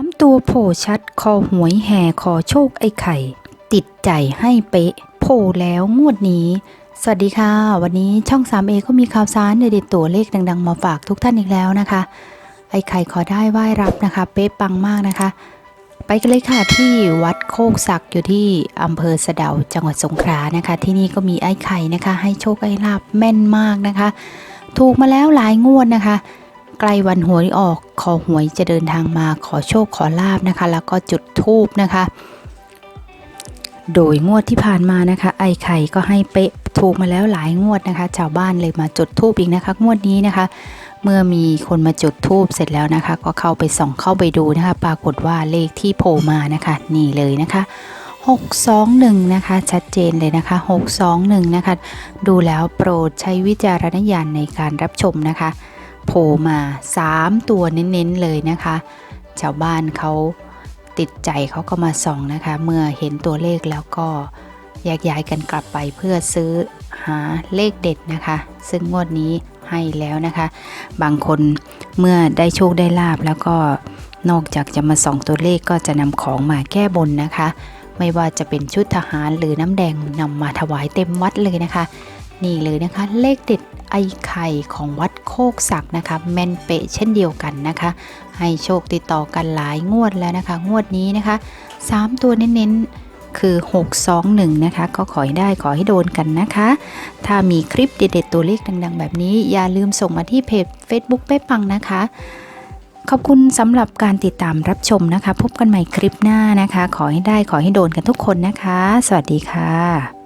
น้ำตัวโผล่ชัด คอหวยแห่ขอโชคไอ้ไข่ ติดใจให้เป๊ะ โผล่แล้วงวดนี้ สวัสดีค่ะ วันนี้ช่อง 3A ก็มีข่าวสารเด็ดๆตัวเลขดัง ๆ มาฝากทุกท่านอีกแล้วนะคะ ไอ้ไข่ขอได้ไหว้รับนะคะ เป๊ะปังมากนะคะ ไปกันเลยค่ะที่วัดโคกศักอยู่ที่อำเภอสะเดาจังหวัดสงขลานะคะ ที่นี่ก็มีไอ้ไข่นะคะ ให้โชคไอ้ลาบแม่นมากนะคะ ถูกมาแล้วหลายงวดนะคะ ใกล้วันหวยออกขอหวยจะเดินทางมาขอโชคขอลาบนะคะ แล้วก็จุดทูบนะคะ โดยงวดที่ผ่านมานะคะ ไอ้ไข่ก็ให้เป๊ะถูกมาแล้วหลายงวดนะคะ ชาวบ้านเลยมาจุดทูบอีกนะคะ งวดนี้นะคะ เมื่อมีคนมาจุดทูบเสร็จแล้วนะคะ ก็เข้าไปส่องเข้าไปดูนะคะ ปรากฏว่าเลขที่โผล่มานะคะ นี่เลยนะคะ621 นะคะ ชัดเจนเลยนะคะ 621 นะคะ ดูแล้วโปรดใช้วิจารณญาณในการรับชมนะคะ โผล่มา 3 ตัวเน้นๆเลยนะคะ ชาวบ้านเขาติดใจเขาก็มาส่องนะคะ เมื่อเห็นตัวเลขแล้วก็แยกย้ายกันกลับไปเพื่อซื้อหาเลขเด็ดนะคะ ซึ่งงวดนี้ให้แล้วนะคะ บางคนเมื่อได้โชคได้ลาบแล้วก็นอกจากจะมาส่องตัวเลขก็จะนำของมาแก้บนนะคะ ไม่ว่าจะเป็นชุดทหารหรือน้ำแดงนำมาถวายเต็มวัดเลยนะคะ นี่เลยนะคะ เลขเด็ด ไอไข่ของวัดโคกศักนะคะ แม่นเปะเช่นเดียวกันนะคะ ให้โชคติดต่อกันหลายงวดแล้วนะคะ งวดนี้นะคะ 3 ตัวเน้นๆคือ 621 นะคะ ก็ขอให้ได้ขอให้โดนกันนะคะ ถ้ามีคลิปเด็ดๆตัวเลขดังๆ แบบนี้ อย่าลืมส่งมาที่เพจ Facebook เป๊ปังนะคะขอบคุณสำหรับการติดตามรับชมนะคะ พบกันใหม่คลิปหน้านะคะ ขอให้ได้ขอให้โดนกันทุกคนนะคะ สวัสดีค่ะ